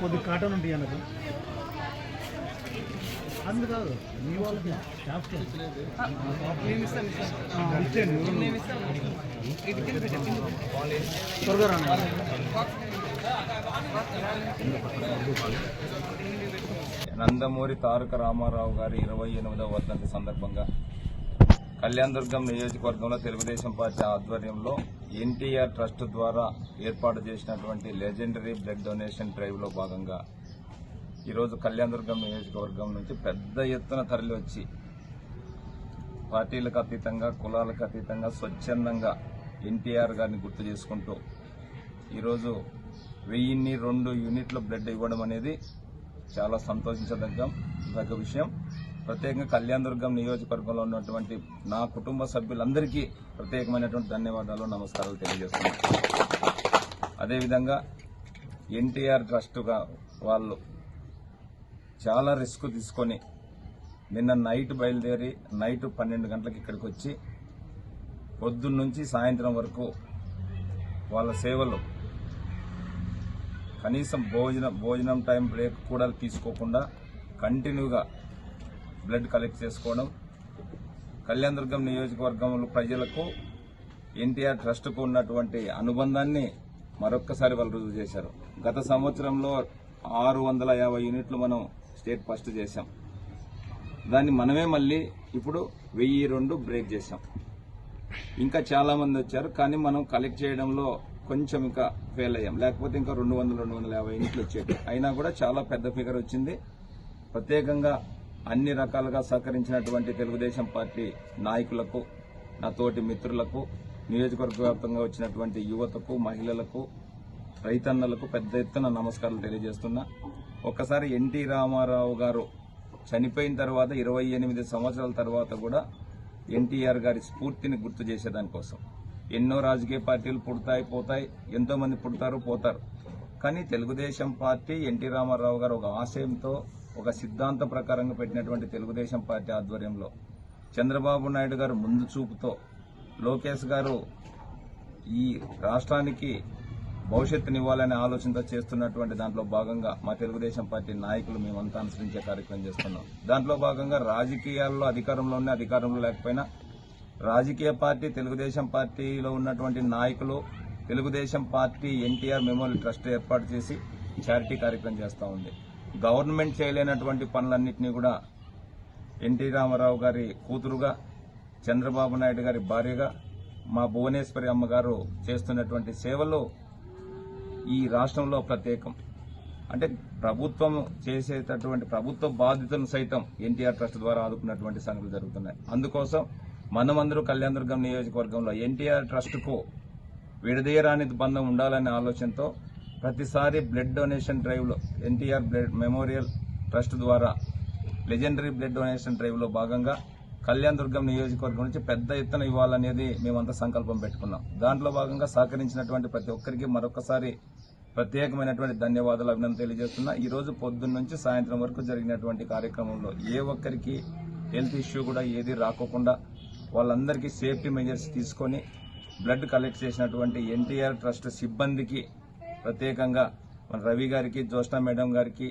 కొద్ది కాటన్ ఉంటాయి అన్నది అందు కాదు మీ వాళ్ళకి స్టాఫ్ త్వరగా నందమూరి తారక రామారావు గారి ఇరవై ఎనిమిదవ వర్ధంతి సందర్భంగా కళ్యాణదుర్గం నియోజకవర్గంలో తెలుగుదేశం పార్టీ ఆధ్వర్యంలో ఎన్టీఆర్ ట్రస్ట్ ద్వారా ఏర్పాటు చేసినటువంటి లెజెండరీ బ్లడ్ డొనేషన్ డ్రైవ్లో భాగంగా ఈరోజు కళ్యాణదుర్గం నియోజకవర్గం నుంచి పెద్ద ఎత్తున తరలి వచ్చి పార్టీలకు అతీతంగా కులాలకు అతీతంగా స్వచ్ఛందంగా ఎన్టీఆర్ గారిని గుర్తు చేసుకుంటూ ఈరోజు వెయ్యిన్ని రెండు యూనిట్ల బ్లడ్ ఇవ్వడం అనేది చాలా సంతోషించదగ్గ దగ్గ విషయం. ప్రత్యేకంగా కళ్యాణదుర్గం నియోజకవర్గంలో ఉన్నటువంటి నా కుటుంబ సభ్యులందరికీ ప్రత్యేకమైనటువంటి ధన్యవాదాలు నమస్కారాలు తెలియజేస్తున్నాను. అదేవిధంగా ఎన్టీఆర్ ట్రస్ట్గా వాళ్ళు చాలా రిస్క్ తీసుకొని నిన్న నైట్ బయలుదేరి నైట్ పన్నెండు గంటలకు ఇక్కడికి వచ్చి పొద్దున్నుంచి సాయంత్రం వరకు వాళ్ళ సేవలు. కనీసం భోజనం భోజనం టైం బ్రేక్ కూడా తీసుకోకుండా కంటిన్యూగా బ్లడ్ కలెక్ట్ చేసుకోవడం. కళ్యాణదుర్గం నియోజకవర్గంలో ప్రజలకు ఎన్టీఆర్ ట్రస్ట్కు ఉన్నటువంటి అనుబంధాన్ని మరొక్కసారి వాళ్ళు రుజువు చేశారు. గత సంవత్సరంలో ఆరు వందల యాభై యూనిట్లు మనం స్టేట్ ఫస్ట్ చేశాం. దాన్ని మనమే మళ్ళీ ఇప్పుడు వెయ్యి రెండు బ్రేక్ చేశాం. ఇంకా చాలా మంది వచ్చారు కానీ మనం కలెక్ట్ చేయడంలో కొంచెం ఇంకా ఫెయిల్ అయ్యాం. లేకపోతే ఇంకా రెండు వందలు రెండు వందల యాభై ఇంట్లు వచ్చేది. అయినా కూడా చాలా పెద్ద ఫిగర్ వచ్చింది. ప్రత్యేకంగా అన్ని రకాలుగా సహకరించినటువంటి తెలుగుదేశం పార్టీ నాయకులకు నా తోటి మిత్రులకు నియోజకవర్గ వ్యాప్తంగా వచ్చినటువంటి యువతకు మహిళలకు రైతన్నలకు పెద్ద ఎత్తున నమస్కారాలు తెలియజేస్తున్నా. ఒక్కసారి ఎన్టీ రామారావు గారు చనిపోయిన తర్వాత ఇరవై ఎనిమిది సంవత్సరాల తర్వాత కూడా ఎన్టీఆర్ గారి స్ఫూర్తిని గుర్తు చేసేదానికోసం ఎన్నో రాజకీయ పార్టీలు పుడతాయి పోతాయి ఎంతో మంది పుడతారు పోతారు. కానీ తెలుగుదేశం పార్టీ ఎన్టీ రామారావు గారు ఒక ఆశయంతో ఒక సిద్ధాంత ప్రకారంగా పెట్టినటువంటి తెలుగుదేశం పార్టీ ఆధ్వర్యంలో చంద్రబాబు నాయుడు గారు ముందు చూపుతో లోకేష్ గారు ఈ రాష్ట్రానికి భవిష్యత్తునివ్వాలనే ఆలోచనతో చేస్తున్నటువంటి దాంట్లో భాగంగా మా తెలుగుదేశం పార్టీ నాయకులు మేమంతా అనుసరించే కార్యక్రమం చేస్తున్నాం. దాంట్లో భాగంగా రాజకీయాల్లో అధికారంలో ఉన్న అధికారంలో లేకపోయినా రాజకీయ పార్టీ తెలుగుదేశం పార్టీలో ఉన్నటువంటి నాయకులు Telugu Desam party NTR memorial trust ఏర్పాటు చేసి చారిటీ కార్యక్రమం చేస్తూ ఉంది. గవర్నమెంట్ చేయలేనటువంటి పనులన్నింటినీ కూడా ఎన్టీ రామారావు గారి కూతురుగా చంద్రబాబు నాయుడు గారి భార్యగా మా భువనేశ్వరి అమ్మగారు చేస్తున్నటువంటి సేవలు ఈ రాష్ట్రంలో ప్రత్యేకం. అంటే ప్రభుత్వం చేసేటటువంటి ప్రభుత్వ బాధితులను సైతం ఎన్టీఆర్ ట్రస్ట్ ద్వారా ఆదుకున్నటువంటి సంగతులు జరుగుతున్నాయి. అందుకోసం మనమందరూ కళ్యాణదుర్గం నియోజకవర్గంలో ఎన్టీఆర్ ట్రస్ట్కు విడదీయరాని బంధం ఉండాలనే ఆలోచనతో ప్రతిసారి బ్లడ్ డొనేషన్ డ్రైవ్లో ఎన్టీఆర్ బ్లడ్ మెమోరియల్ ట్రస్ట్ ద్వారా లెజెండరీ బ్లడ్ డొనేషన్ డ్రైవ్లో భాగంగా కళ్యాణ్ దుర్గం నియోజకవర్గం నుంచి పెద్ద ఎత్తున ఇవ్వాలనేది మేమంతా సంకల్పం పెట్టుకున్నాం. దాంట్లో భాగంగా సహకరించినటువంటి ప్రతి ఒక్కరికి మరొకసారి ప్రత్యేకమైనటువంటి ధన్యవాదాలు అభినందన తెలియజేస్తున్నా. ఈ రోజు పొద్దున్న నుంచి సాయంత్రం వరకు జరిగినటువంటి కార్యక్రమంలో ఏ ఒక్కరికి హెల్త్ ఇష్యూ కూడా ఏది రాకోకుండా వాళ్ళందరికీ సేఫ్టీ మెజర్స్ తీసుకొని బ్లడ్ కలెక్ట్ చేసినటువంటి ఎన్టీఆర్ ట్రస్ట్ సిబ్బందికి ప్రత్యేకంగా మన రవి గారికి జ్యోష్ణ మేడం గారికి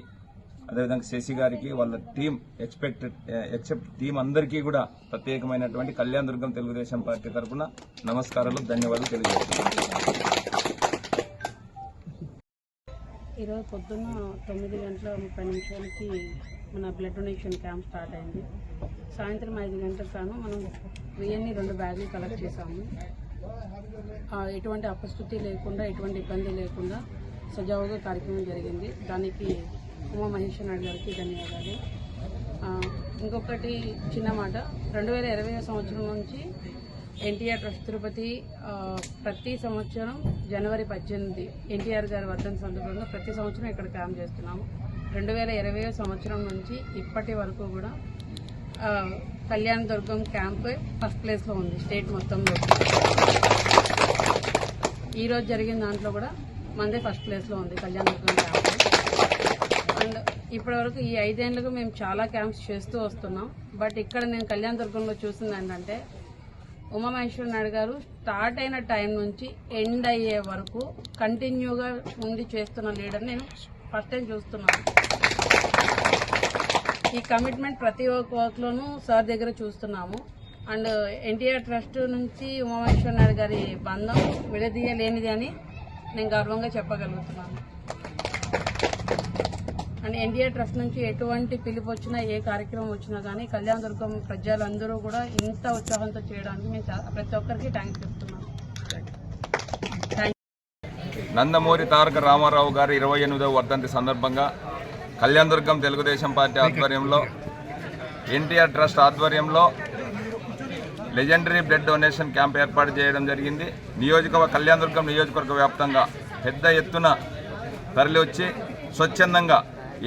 అదేవిధంగా శశి గారికి వాళ్ళ టీం ఎక్స్పెక్టెడ్ ఎక్సెప్ట్ టీం అందరికీ కూడా ప్రత్యేకమైనటువంటి కళ్యాణ దుర్గం తెలుగుదేశం పార్టీ తరఫున నమస్కారాలు ధన్యవాదాలు తెలియజేస్తున్నాను ఈరోజు పొద్దున్న తొమ్మిది గంటల ముప్పై నిమిషాలకి మన బ్లడ్ డొనేషన్ క్యాంప్ స్టార్ట్ అయింది. సాయంత్రం ఐదు గంటలకు గాను మనం వెయ్యిన్ని రెండు బ్యాగులు కలెక్ట్ చేశాము. ఎటువంటి అపస్థుతి లేకుండా ఎటువంటి ఇబ్బంది లేకుండా సజావుగా కార్యక్రమం జరిగింది. దానికి ఉమా మహేశ్వర నాయుడు గారికి ధన్యవాదాలు. ఇంకొకటి చిన్న మాట. రెండు వేల ఇరవై సంవత్సరం నుంచి ఎన్టీఆర్ ట్రస్ట్ తిరుపతి ప్రతి సంవత్సరం జనవరి పద్దెనిమిది ఎన్టీఆర్ గారి వర్ధన సందర్భంగా ప్రతి సంవత్సరం ఇక్కడ క్యాంప్ చేస్తున్నాము. రెండు వేల ఇరవై సంవత్సరం నుంచి ఇప్పటి వరకు కూడా కళ్యాణ దుర్గం క్యాంప్ ఫస్ట్ ప్లేస్లో ఉంది స్టేట్ మొత్తంలో. ఈరోజు జరిగిన దాంట్లో కూడా మందే ఫస్ట్ ప్లేస్లో ఉంది కళ్యాణ దుర్గం క్యాంప్. అండ్ ఇప్పటివరకు ఈ ఐదేళ్ళకు మేము చాలా క్యాంప్స్ చేస్తూ వస్తున్నాం. బట్ ఇక్కడ నేను కళ్యాణ దుర్గంలో చూసింది ఏంటంటే ఉమామహేశ్వర నాయుడు గారు స్టార్ట్ అయిన టైం నుంచి ఎండ్ అయ్యే వరకు కంటిన్యూగా ఉండి చేస్తున్న లీడర్ నేను ఫస్ట్ టైం చూస్తున్నాను. ఈ కమిట్మెంట్ ప్రతి ఒక్క వర్క్లోనూ సార్ దగ్గర చూస్తున్నాము. అండ్ ఎన్టీఆర్ ట్రస్ట్ నుంచి ఉమామహేశ్వర నాయుడు గారి బంధం విడదీయలేనిది అని నేను గర్వంగా చెప్పగలుగుతున్నాను. అండ్ ఎన్టీఆర్ ట్రస్ట్ నుంచి ఎటువంటి పిలుపు వచ్చినా ఏ కార్యక్రమం వచ్చినా కానీ కళ్యాణ దుర్గం ప్రజలందరూ కూడా ఇంత ఉత్సాహంతో చేయడానికి మేము ప్రతి ఒక్కరికి థ్యాంక్స్ చెప్తున్నాం. నందమూరి తారక రామారావు గారి ఇరవై ఎనిమిదవ వర్ధంతి సందర్భంగా కళ్యాణదుర్గం తెలుగుదేశం పార్టీ ఆధ్వర్యంలో ఎన్టీఆర్ ట్రస్ట్ ఆధ్వర్యంలో లెజెండరీ బ్లడ్ డొనేషన్ క్యాంప్ ఏర్పాటు చేయడం జరిగింది. నియోజకవర్గ కళ్యాణదుర్గం నియోజకవర్గ వ్యాప్తంగా పెద్ద ఎత్తున తరలి వచ్చి స్వచ్ఛందంగా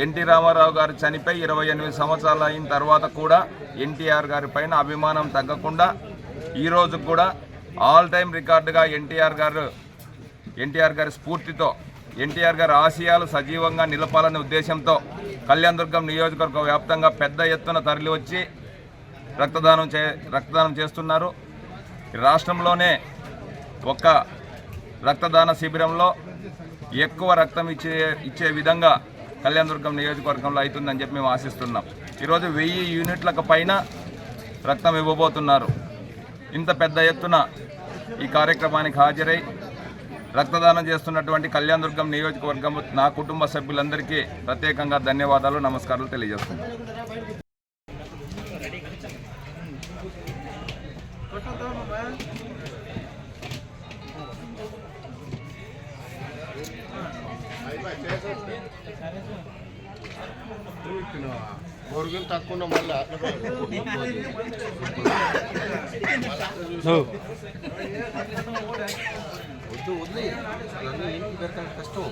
ఎన్టీ రామారావు గారు చనిపోయి ఇరవై ఎనిమిది సంవత్సరాలు అయిన తర్వాత కూడా ఎన్టీఆర్ గారి పైన అభిమానం తగ్గకుండా ఈరోజు కూడా ఆల్ టైం రికార్డుగా ఎన్టీఆర్ గారు ఎన్టీఆర్ గారి స్ఫూర్తితో ఎన్టీఆర్ గారి ఆశయాలు సజీవంగా నిలపాలనే ఉద్దేశంతో కళ్యాణదుర్గం నియోజకవర్గ వ్యాప్తంగా పెద్ద ఎత్తున తరలి వచ్చి రక్తదానం చే రక్తదానం చేస్తున్నారు. రాష్ట్రంలోనే ఒక రక్తదాన శిబిరంలో ఎక్కువ రక్తం ఇచ్చే ఇచ్చే విధంగా కళ్యాణదుర్గం నియోజకవర్గంలో అవుతుందని చెప్పి మేము ఆశిస్తున్నాం. ఈరోజు వెయ్యి యూనిట్లకు పైన రక్తం ఇవ్వబోతున్నారు. ఇంత పెద్ద ఎత్తున ఈ కార్యక్రమానికి హాజరై రక్తదానం చేస్తున్నటువంటి కళ్యాణదుర్గం నియోజకవర్గం నా కుటుంబ సభ్యులందరికీ ప్రత్యేకంగా ధన్యవాదాలు నమస్కారాలు తెలియజేస్తున్నాను మురుగులు తక్కువ మళ్ళీ వద్దు వద్దు అన్నీ ఇంటికి పెడతాను కష్టం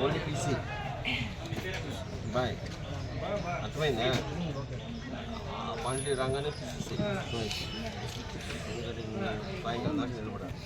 ఓన్లీ పీసీ బాయ్ అర్థమైందా మళ్ళీ రాగానే పీసీ పాయింట్ దాకా నిలబడాలి